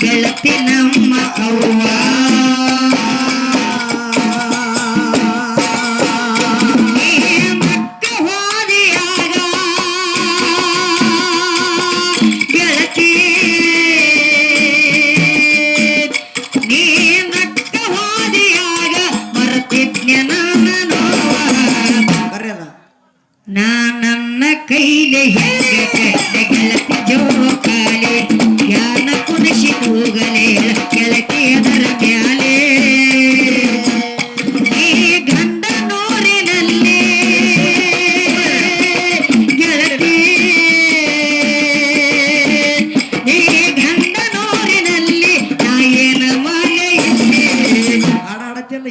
ಗೆಳತಿ ನಮ್ಮ ಅವ್ವ. ನೀ ಮಕ್ಕ ಹೋದಿಯಾಗ ಗೆಳತಿ ನೀ ಮಕ್ಕ ಹೋದಿಯಾಗ ಕರೆಯದ ನಾ ನನ್ನ ಕೈಲಿ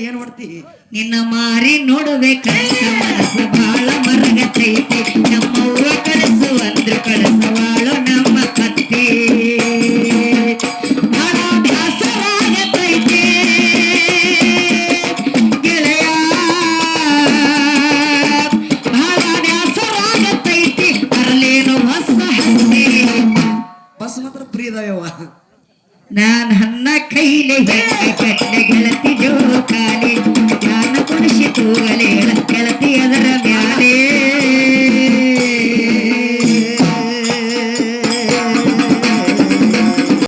ಏನ್ ಮಾಡ್ತಿ? ನಿನ್ನ ಮಾರಿ ನೋಡುವೆ ಕನಸ ಮನಸ್ಸು ಬಾಳ ಮರಗತೈತಿ ನಮ್ಮವ್ವ ಕನಸು ಅಂದ್ರು ಕಳಸವಾಳು ನಮ್ಮ ಕತ್ತಿ. ಬಸ್ ಮಾತ್ರ ನಾನು ನಾನ್ ಹನ್ನ ಕೈಲೇ ಹೆಕ್ಕ கிளத்தி எதிர மேலே